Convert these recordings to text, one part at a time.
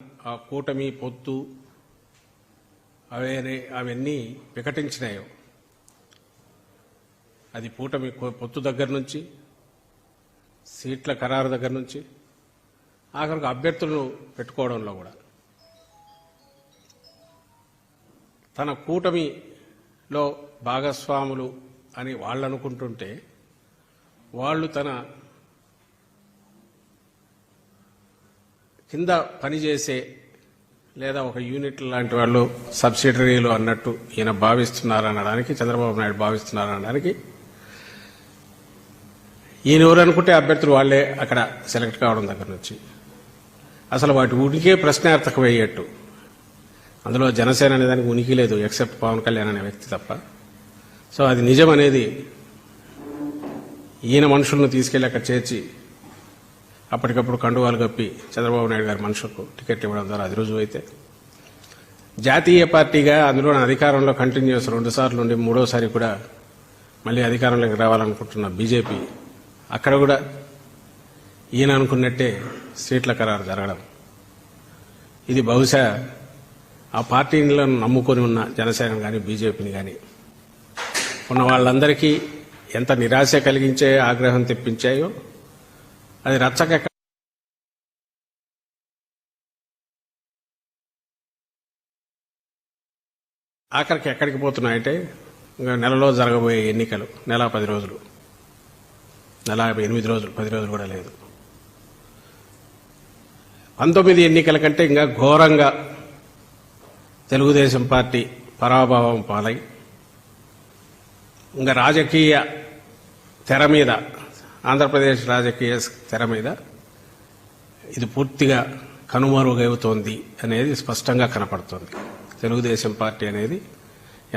ఆ కూటమి పొత్తు అవే అవన్నీ వికటించినాయో. అది కూటమి పొత్తు దగ్గర నుంచి సీట్ల ఖరారు దగ్గర నుంచి ఆఖరికి అభ్యర్థులను పెట్టుకోవడంలో కూడా. తన కూటమిలో భాగస్వాములు అని వాళ్ళు అనుకుంటుంటే వాళ్ళు తన కింద పనిచేసే లేదా ఒక యూనిట్ లాంటి వాళ్ళు సబ్సిడరీలు అన్నట్టు ఈయన భావిస్తున్నారనడానికి చంద్రబాబు నాయుడు భావిస్తున్నారనడానికి ఈయన ఎవరు అనుకుంటే అభ్యర్థులు వాళ్ళే అక్కడ సెలెక్ట్ కావడం దగ్గర నుంచి. అసలు వాటి ఉనికే ప్రశ్నార్థకం వేయట్టు అందులో జనసేన అనే దానికి ఉనికి లేదు ఎక్సెప్ట్ పవన్ కళ్యాణ్ అనే వ్యక్తి తప్ప. సో అది నిజం అనేది ఈయన మనుషులను తీసుకెళ్ళి అక్కడ చేర్చి అప్పటికప్పుడు కండువాలు కప్పి చంద్రబాబు నాయుడు గారి మనుషులకు టికెట్ ఇవ్వడం ద్వారా అది రుజువు అయితే. జాతీయ పార్టీగా అందులో అధికారంలో కంటిన్యూస్ రెండు సార్లు ఉండి మూడోసారి కూడా మళ్ళీ అధికారంలోకి రావాలనుకుంటున్న బీజేపీ అక్కడ కూడా ఈయన అనుకున్నట్టే సీట్ల ఖరారు జరగడం. ఇది బహుశా ఆ పార్టీలను నమ్ముకొని ఉన్న జనసేన కానీ బీజేపీని కానీ ఉన్న వాళ్ళందరికీ ఎంత నిరాశ కలిగించే ఆగ్రహం తెప్పించాయో అది రచ్చకెక్క ఆఖరికి ఎక్కడికి పోతున్నాయంటే ఇంకా నెలలో జరగబోయే ఎన్నికలు నెల పది రోజులు. నెల ఎనిమిది రోజులు పది రోజులు కూడా లేదు. పంతొమ్మిది ఎన్నికల కంటే ఇంకా ఘోరంగా తెలుగుదేశం పార్టీ పరాభావం పాలై ఇంకా రాజకీయ తెర మీద ఆంధ్రప్రదేశ్ రాజకీయ తెర మీద ఇది పూర్తిగా కనుమరుగవుతోంది అనేది స్పష్టంగా కనపడుతోంది. తెలుగుదేశం పార్టీ అనేది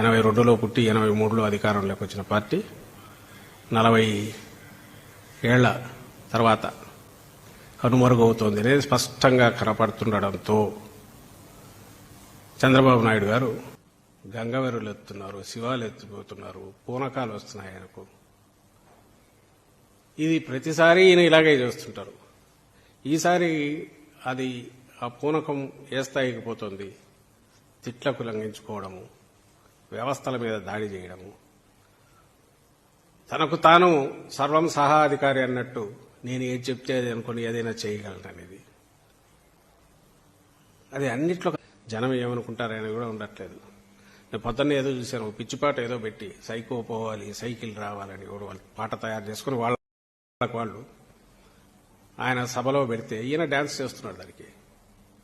ఎనభై రెండులో పుట్టి ఎనభై మూడులో అధికారంలోకి వచ్చిన పార్టీ. నలభై ఏళ్ళ తర్వాత కనుమరుగవుతోంది అనేది స్పష్టంగా కనపడుతుండడంతో చంద్రబాబు నాయుడు గారు గంగవెరులు ఎత్తున్నారు శివాలు ఎత్తిపోతున్నారు పూనకాలు వస్తున్నాయి ఆయనకు. ఇది ప్రతిసారి ఈయన ఇలాగే చేస్తుంటారు. ఈసారి అది ఆ పూనకం ఏ స్థాయికి పోతుంది? తిట్లకు లంఘించుకోవడము వ్యవస్థల మీద దాడి చేయడము. తనకు తాను సర్వం సహా అధికారి అన్నట్టు నేను ఏది చెప్తే అది అనుకుని ఏదైనా చేయగలననేది. అది అన్నిట్లో జనం ఏమనుకుంటారని కూడా ఉండట్లేదు. నేను పొద్దున్నే ఏదో చూశాను పిచ్చిపాట ఏదో పెట్టి సైకో పోవాలి సైకిల్ రావాలని కూడా వాళ్ళు పాట తయారు చేసుకుని వాళ్ళ వాళ్ళు ఆయన సభలో పెడితే ఈయన డ్యాన్స్ చేస్తున్నాడు దానికి.